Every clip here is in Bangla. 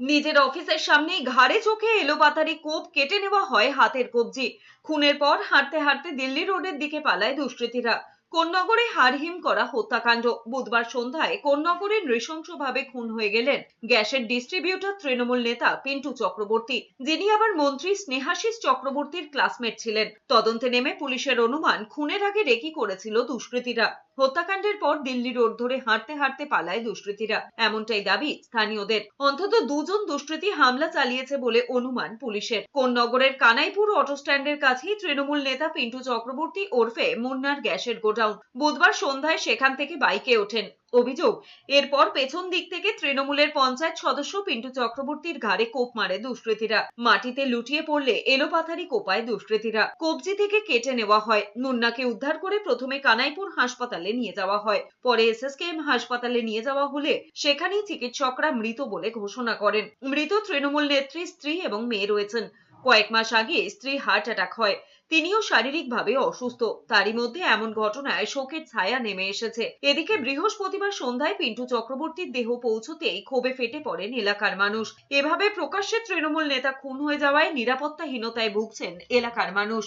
নিজের অফিসের সামনে ঘাড়ে চোখে এলোপাতারি কোপ কেটে নেওয়া হয় হাতের কবজি। খুনের পর হাঁটতে হাঁটতে দিল্লি রোডের দিকে পালায় দুষ্কৃতীরা। কোন্নগরে হারহিম করা হত্যাকাণ্ড। বুধবার সন্ধ্যায় কোন্নগরে নৃশংসভাবে খুন হয়ে গেলেন গ্যাসের ডিস্ট্রিবিউটর তৃণমূল নেতা পিন্টু চক্রবর্তী, যিনি আবার মন্ত্রী স্নেহাশিস চক্রবর্তীর ক্লাসমেট ছিলেন। তদন্তে নেমে পুলিশের অনুমান, খুনের আগে রেকি করেছিল দুষ্কৃতীরা। হত্যাকাণ্ডের পর দিল্লি রোড ধরে হাঁটতে হাঁটতে পালায় দুষ্কৃতীরা। এমনটাই দাবি স্থানীয়দের। অন্তত দুজন দুষ্কৃতী হামলা চালিয়েছে বলে অনুমান পুলিশের। কোন নগরের কানাইপুর অটো স্ট্যান্ডের কাছেই তৃণমূল নেতা পিন্টু চক্রবর্তী ওরফে মুন্নার গ্যাসের গোডাউন। বুধবার সন্ধ্যায় সেখান থেকে বাইকে ওঠেন। অভিযোগ। এরপর পেছন দিক থেকে তৃণমূলের পঞ্চায়েত সদস্য পিন্টু চক্রবর্তীর ঘাড়ে কোপ মারে দুষ্কৃতীরা। মাটিতে লুটিয়ে পড়লে এলোপাথারি কোপায় দুষ্কৃতীরা। কবজি থেকে কেটে নেওয়া হয়। মুন্নাকে উদ্ধার করে প্রথমে কানাইপুর হাসপাতালে নিয়ে যাওয়া হয়। পরে এসএসকেএম হাসপাতালে নিয়ে যাওয়া হলে সেখানেই চিকিৎসকরা মৃত বলে ঘোষণা করেন। মৃত তৃণমূল নেত্রী স্ত্রী এবং মেয়ে রয়েছেন। কয়েক মাস আগে স্ত্রী হার্ট অ্যাটাক হয়। তিনিও শারীরিকভাবে অসুস্থ। তারই মধ্যে এমন ঘটনায় শোকের ছায়া নেমে এসেছে। এদিকে বৃহস্পতিবার সন্ধ্যায় পিন্টু চক্রবর্তীর দেহ পৌঁছতেই ক্ষোভে ফেটে পড়েন এলাকার মানুষ। এভাবে প্রকাশ্যে তৃণমূল নেতা খুন হয়ে যাওয়ায় নিরাপত্তাহীনতায় ভুগছেন এলাকার মানুষ।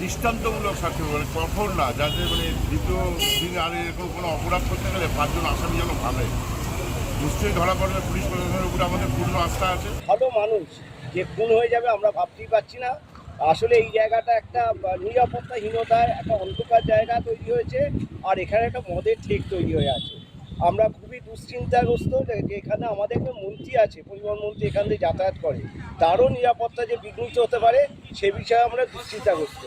দৃষ্টান্তমূলক শাস্তি মানে কঠোর না যাতে মানে দ্বিতীয় দিন আর এরকম কোনো অপরাধ করতে গেলে পাঁচজন আসামি যেন ভালো নিশ্চয়ই ধরা পড়বে পুলিশ প্রশাসনের উপরে আমাদের পূর্ণ আস্থা আছে। ভালো মানুষ যে খুন হয়ে যাবে আমরা ভাবতেই পারছি না। আসলে এই জায়গাটা একটা নিরাপত্তাহীনতার একটা অন্ধকার জায়গা তৈরি হয়েছে, আর এখানে একটা মদের ঠেক তৈরি হয়ে আছে। আমরা খুবই দুশ্চিন্তাগ্রস্ত যে এখানে আমাদের একটা মন্ত্রী আছে, পরিবহন মন্ত্রী এখান থেকে যাতায়াত করে। তারও নিরাপত্তা যে বিঘ্নিত হতে পারে, সে বিষয়ে আমরা দুশ্চিন্তাগ্রস্ত।